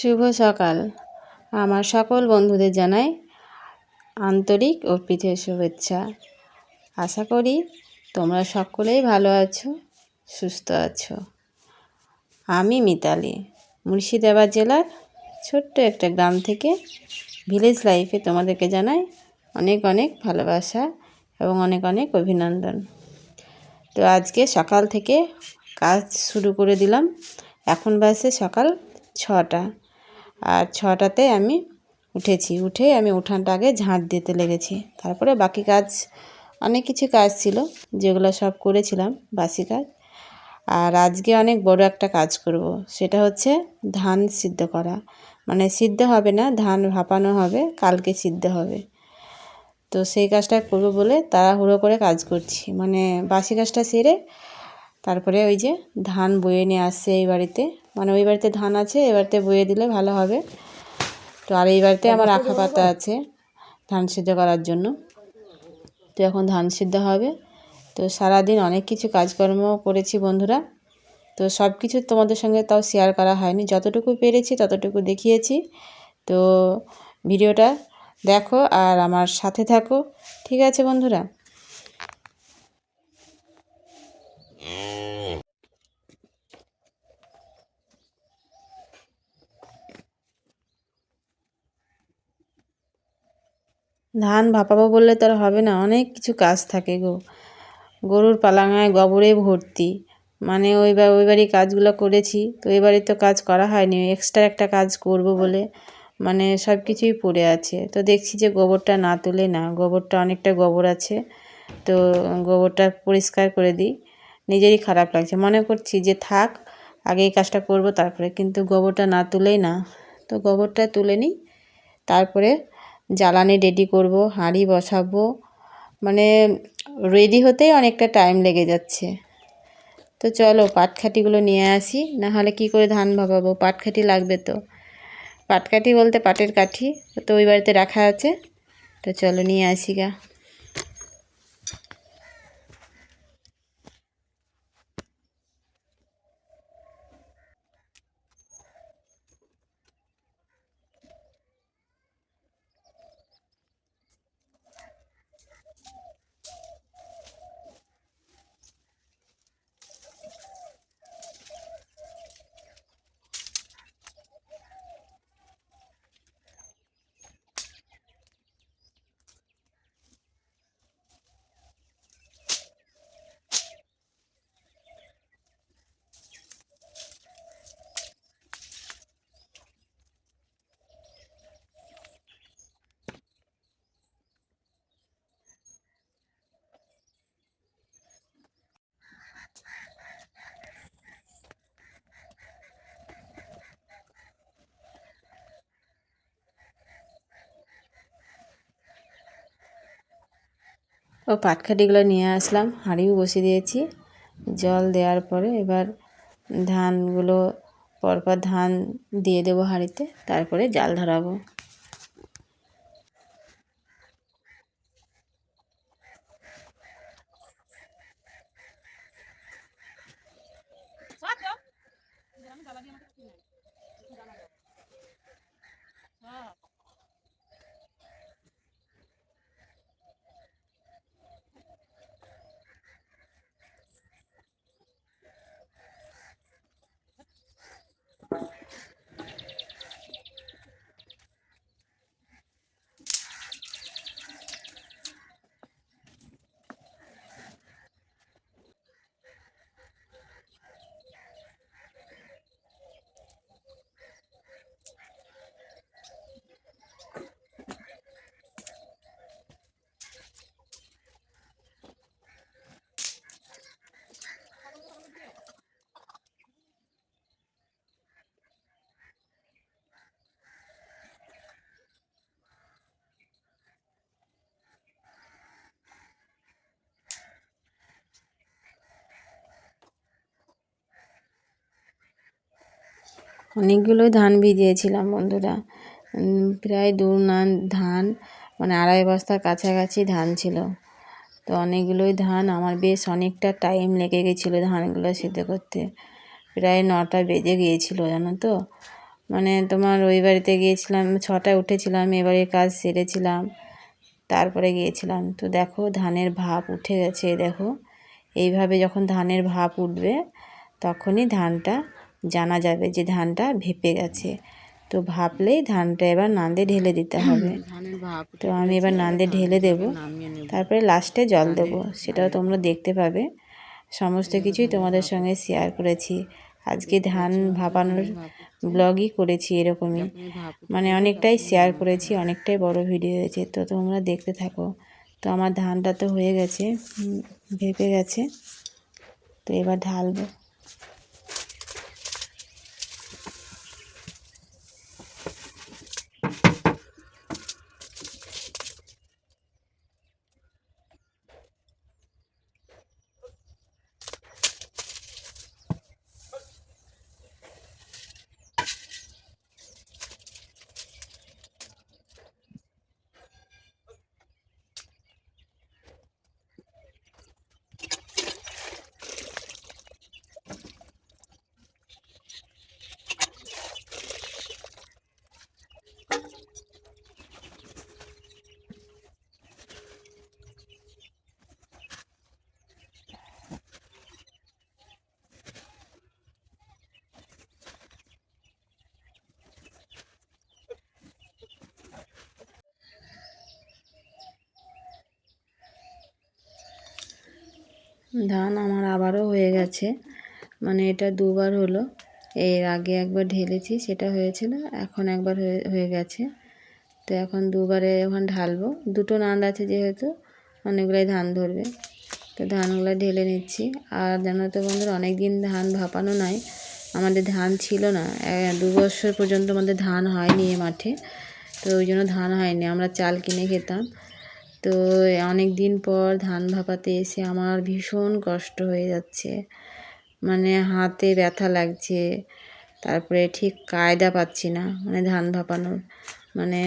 শুভ সকাল। আমার সকল বন্ধুদের জানাই আন্তরিক ও প্রীতির শুভেচ্ছা। আশা করি তোমরা সকলেই ভালো আছো, সুস্থ আছো। আমি মিতালি, মুর্শিদাবাদ জেলার ছোট্ট একটা গ্রাম থেকে ভিলেজ লাইফে তোমাদেরকে জানাই অনেক অনেক ভালোবাসা এবং অনেক অনেক অভিনন্দন। তো আজকে সকাল থেকে কাজ শুরু করে দিলাম। এখন বাসে সকাল ছটা। আর ছটাতে আমি উঠেছি। উঠে আমি উঠানটা আগে ঝাঁট দিতে লেগেছি। তারপরে বাকি কাজ, অনেক কিছু কাজ ছিল, যেগুলো সব করেছিলাম বাসি কাজ। আর আজকে অনেক বড় একটা কাজ করব, সেটা হচ্ছে ধান সিদ্ধ করা। মানে সিদ্ধ হবে না, ধান ভাপানো হবে, কালকে সিদ্ধ হবে। তো সেই কাজটা করব বলে তাড়াহুড়ো করে কাজ করছি। মানে বাসি কাজটা সেরে তারপরে ওই যে ধান বয়ে নিয়ে আসছে এই বাড়িতে। মানে ওই বাড়িতে ধান আছে এ বাড়িতে বয়ে দিলে ভালো হবে। তো আর এই বাড়িতে আমার আখা পাতা আছে ধান সিদ্ধ করার জন্য। তো এখন ধান সিদ্ধ হবে। তো সারাদিন অনেক কিছু কাজকর্ম করেছি বন্ধুরা। তো সব কিছু তোমাদের সঙ্গে তাও শেয়ার করা হয়নি। যতটুকু পেরেছি ততটুকু দেখিয়েছি। তো ভিডিওটা দেখো আর আমার সাথে থাকো। ঠিক আছে বন্ধুরা? ধান ভাপাবো বললে তো আর হবে না, অনেক কিছু কাজ থাকে গো। গরুর পালাঙায় গোবরে ভর্তি। মানে ওই বা, ওই বাড়ি কাজগুলো করেছি, তো এই বাড়ি তো কাজ করা হয়নি এক্সট্রা একটা কাজ করব বলে মানে সব কিছুই পড়ে আছে। তো দেখছি যে গোবরটা না তুলে না, গোবরটা অনেকটা গোবর আছে, তো গোবরটা পরিষ্কার করে দিই। নিজেরই খারাপ লাগছে, মনে করছি যে থাক, আগে এই কাজটা করব তারপরে। কিন্তু গোবরটা না তুলেই না, তো গোবরটা তুলে নিই, তারপরে জ্বালানি রেডি করব, হাঁড়ি বসাবো মানে রেডি হতেই অনেকটা টাইম লেগে যাচ্ছে। তো চলো পাটখাটিগুলো নিয়ে আসি না হলে কী করে ধান ভাবাবো? পাটখাটি লাগবে তো। পাটকাঠি বলতে পাটের কাঠি, তো ওই বাড়িতে রাখা আছে। তো চলো নিয়ে আসি গা। ও পাটখাটিগুলো নিয়ে আসলাম, হাঁড়িও বসিয়ে দিয়েছি। জল দেওয়ার পরে এবার ধানগুলো, পরপর ধান দিয়ে দেবো হাঁড়িতে, তারপরে জাল ধরাবো। অনেকগুলোই ধান ভিজিয়েছিলাম বন্ধুরা। প্রায় দু নান ধান মানে আড়াই বস্তার কাছাকাছি ধান ছিল। তো অনেকগুলোই ধান, আমার বেশ অনেকটা টাইম লেগে গেছিল ধানগুলো সিদ্ধ করতে। প্রায় নটা বেজে গিয়েছিল, জানো তো? মানে তোমার ওই বাড়িতে গিয়েছিলাম, ছটায় উঠেছিলাম, এবারে কাজ সেরেছিলাম, তারপরে গিয়েছিলাম। তো দেখো, ধানের ভাপ উঠে গেছে, দেখো। এইভাবে যখন ধানের ভাপ উঠবে, তখনই ধানটা জানা যাবে যে ধানটা ভেপে গেছে। তো ভাপলেই ধানটা এবার নান্দে ঢেলে দিতে হবে। তো আমি এবার নান্দে ঢেলে দেব। তারপরে লাস্টে জল দেব সেটাও তোমরা দেখতে পাবে। সমস্ত কিছুই তোমাদের সঙ্গে শেয়ার করেছি। আজকে ধান ভাপানোর ব্লগই করেছি এরকমই। মানে অনেকটাই শেয়ার করেছি অনেকটাই বড় ভিডিও হয়েছে। তো তোমরা দেখতে থাকো। তো আমার ধানটা তো হয়ে গেছে ভেপে গেছে। তো এবার ঢালবো। ধান আমার আবারও হয়ে গেছে। মানে এটা দুবার হলো। এর আগে একবার ঢেলেছি, সেটা হয়েছিল, এখন একবার হয়ে গেছে। তো এখন দুবারে এখন ঢালবো। দুটো নান্দ আছে যেহেতু, অনেকগুলাই ধান ধরবে। তো ধানগুলো ঢেলে নিচ্ছি। আর জানো তো বন্ধুরা অনেক দিন ধান ভাপানো নাই। আমাদের ধান ছিল না। দু বছর পর্যন্ত আমাদের ধান হয়নি এ মাঠে। তো ওই জন্য ধান হয়নি। আমরা চাল কিনে খেতাম। তো অনেক দিন পর ধান ভাপাতে এসে আমার ভীষণ কষ্ট হয়ে যাচ্ছে। মানে হাতে ব্যথা লাগছে, তারপরে ঠিক কায়দা পাচ্ছি না মানে ধান ভাপানোর। মানে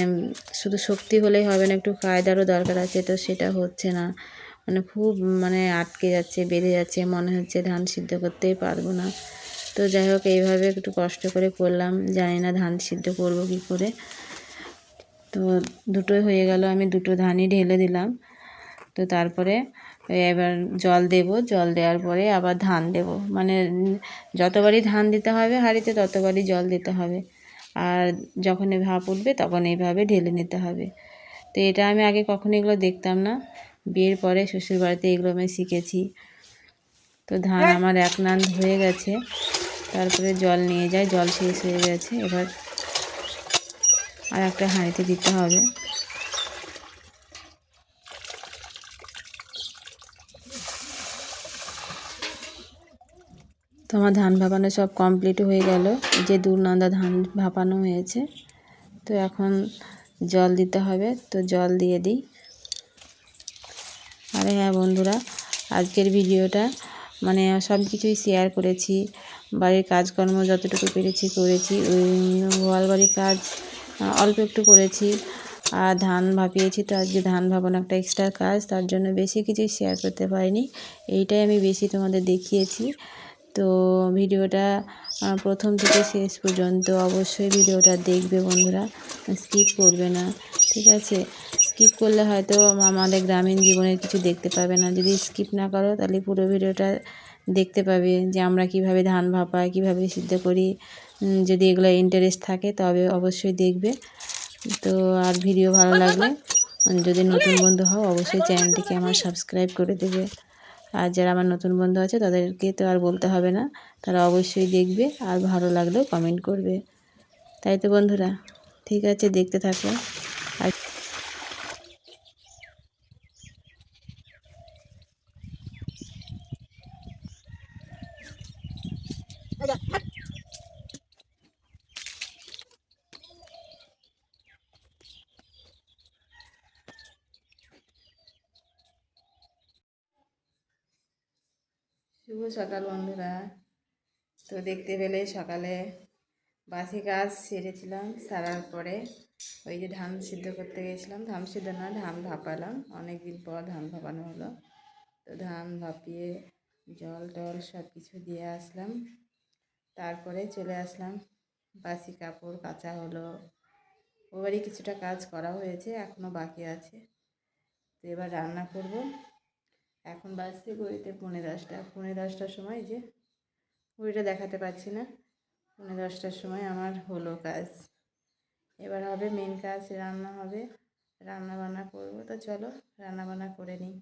শুধু শক্তি হলেই হবে না, একটু কায়দারও দরকার আছে, তো সেটা হচ্ছে না। মানে খুব মানে আটকে যাচ্ছে বেঁধে যাচ্ছে, মনে হচ্ছে ধান সিদ্ধ করতেই পারব না। তো যাই হোক, এইভাবে একটু কষ্ট করে করলাম, জানি না ধান সিদ্ধ করব কী করে। তো দুটোই হয়ে গেল, আমি দুটো ধানই ঢেলে দিলাম। তো তারপরে এবার জল দেব, জল দেওয়ার পরে আবার ধান দেব। মানে যতবারই ধান দিতে হবে হাঁড়িতে, ততবারই জল দিতে হবে। আর যখন এই ভাপ উঠবে, তখন এইভাবে ঢেলে নিতে হবে। তো এটা আমি আগে কখনো এগুলো দেখতাম না। বিয়ের পরে শ্বশুর বাড়িতে এগুলো আমি শিখেছি। তো ধান আমার এক নান হয়ে গেছে। তারপরে জল নিয়ে যায় জল শেষ হয়ে গেছে। এবার আর একটা হাঁড়িতে দিতে হবে। তো আমার ধান ভাপানো সব কমপ্লিট হয়ে গেল। যে দু নান্দা ধান ভাপানো হয়েছে। তো এখন জল দিতে হবে। তো জল দিয়ে দিই। আরে হ্যাঁ বন্ধুরা, আজকের ভিডিওটা মানে সব কিছুই শেয়ার করেছি। বাড়ির কাজকর্ম যতটুকু পেরেছি করেছি। ওই গোয়াল বাড়ির কাজ অল্প একটু করেছি। আর ধান ভাপিয়েছি, তো আজকে ধান ভাপানো একটা এক্সট্রা কাজ, তার জন্য বেশি কিছুই শেয়ার করতে পারিনি। এইটাই আমি বেশি তোমাদের দেখিয়েছি। তো ভিডিওটা প্রথম থেকে শেষ পর্যন্ত অবশ্যই ভিডিওটা দেখবে বন্ধুরা স্কিপ করবে না, ঠিক আছে? স্কিপ করলে হয়তো আমাদের গ্রামীণ জীবনের কিছু দেখতে পাবে না। যদি স্কিপ না করো, তাহলে পুরো ভিডিওটা দেখতে পাবে যে আমরা কীভাবে ধান ভাপাই, কীভাবে সিদ্ধ করি যদি এগুলো ইন্টারেস্ট থাকে, তবে অবশ্যই দেখবে। তো আর ভিডিও ভালো লাগলে, যদি নতুন বন্ধু হও, অবশ্যই চ্যানেলটিকে আমার সাবস্ক্রাইব করে দেবে। আর যারা আমার নতুন বন্ধু আছে, তাদেরকে তো আর বলতে হবে না। তারা অবশ্যই দেখবে, আর ভালো লাগলেও কমেন্ট করবে। তাই তো বন্ধুরা, ঠিক আছে, দেখতে থাকো। আর শুভ সকাল, বন্ধুরা। তো দেখতে পেলে সকালে বাসি কাজ সেরেছিলাম, সারার পরে ওই যে ধান সিদ্ধ করতে গেছিলাম। ধান সিদ্ধ না, ধান ভাপালাম। অনেক দিন পর ধান ভাপানো হলো। তো ধান ভাপিয়ে জল টল সব কিছু দিয়ে আসলাম। তারপরে চলে আসলাম। বাসি কাপড় কাচা হলো। ওবারই কিছুটা কাজ করা হয়েছে এখনও বাকি আছে। তো এবার রান্না করব। এখন বাজছে ঘড়িতে পৌনে দশটা। পৌনে দশটার সময় যে ঘড়িটা দেখাতে পারছি না। পৌনে দশটার সময় আমার হলো কাজ। এবার হবে মেন কাজ, রান্না হবে। রান্না বান্না করব। তো চলো, রান্না বান্না করে নিই।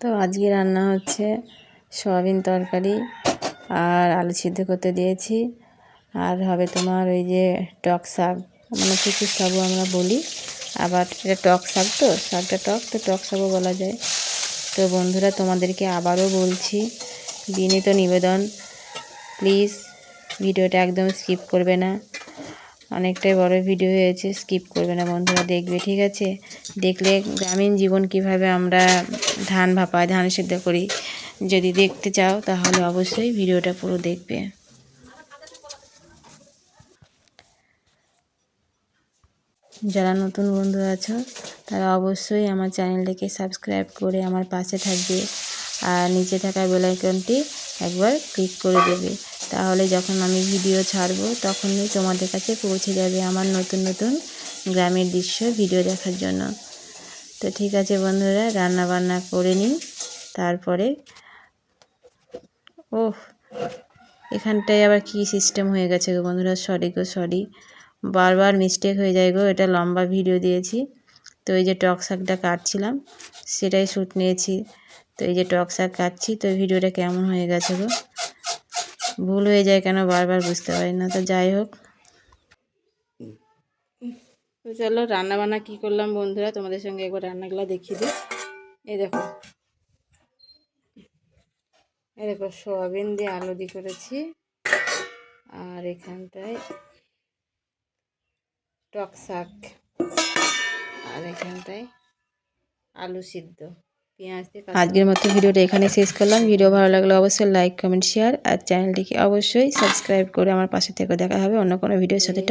তো আজকে রান্না হচ্ছে সয়াবিন তরকারি আর আলু সিদ্ধ করতে দিয়েছি। আর হবে তোমার ওই যে টক শাক। মানে কিছু শাকও আমরা বলি। আবার এটা টক শাক তো, শাকটা টক, তো টক শাকও বলা যায়। তো বন্ধুরা, তোমাদেরকে আবারও বলছি, বিনীত নিবেদন। প্লিজ ভিডিওটা একদম স্কিপ করবে না। অনেকটাই বড় ভিডিও হয়েছে স্কিপ করবে না বন্ধুরা, দেখবে, ঠিক আছে? দেখলে গ্রামীণ জীবন কীভাবে আমরা ধান ভাপায় ধান সিদ্ধ করি, যদি দেখতে চাও তাহলে অবশ্যই ভিডিওটা পুরো দেখবে। যারা নতুন বন্ধু আছো, তারা অবশ্যই আমার চ্যানেলটাকে সাবস্ক্রাইব করে আমার পাশে থাকবে, আর নিচে থাকা বেলাইকনটি একবার ক্লিক করে দেবে। তাহলে যখন আমি ভিডিও ছাড়বো, তখনই তোমাদের কাছে পৌঁছে যাবে আমার নতুন নতুন গ্রামের দৃশ্য ভিডিও দেখার জন্য। তো ঠিক আছে বন্ধুরা রান্না বান্না করে নিই, তারপরে ওহ, এখানটায় আবার কি সিস্টেম হয়ে গেছে গো বন্ধুরা সরি গো সরি বারবার মিস্টেক হয়ে যায় গো, এটা লম্বা ভিডিও দিয়েছি। তো এই যে টক শাকটা কাটছিলাম, সেটাই শ্যুট নিয়েছি। তো এই যে টক শাক কাটছি, তো ভিডিওটা কেমন হয়ে গেছে গো? ভুল হয়ে যায় কেন বারবার বুঝতে পারি না, তো যাই হোক। চলো রান্না বান্না কী করলাম বন্ধুরা? তোমাদের সঙ্গে একবার রান্নাগুলো দেখিয়ে দিই। এই দেখো। এই দেখো, সোয়াবিন দিয়ে আলু দিয়ে করেছি। আর এখানটায় টক শাক। আর এখানটায় আলু সিদ্ধ। আজকের মতো ভিডিওটা এখানে শেষ করলাম। ভিডিও ভালো লাগলে অবশ্যই লাইক কমেন্ট শেয়ার আর চ্যানেলটিকে অবশ্যই সাবস্ক্রাইব করে আমার পাশে থেকে দেখা হবে অন্য কোনো ভিডিওর সাথে।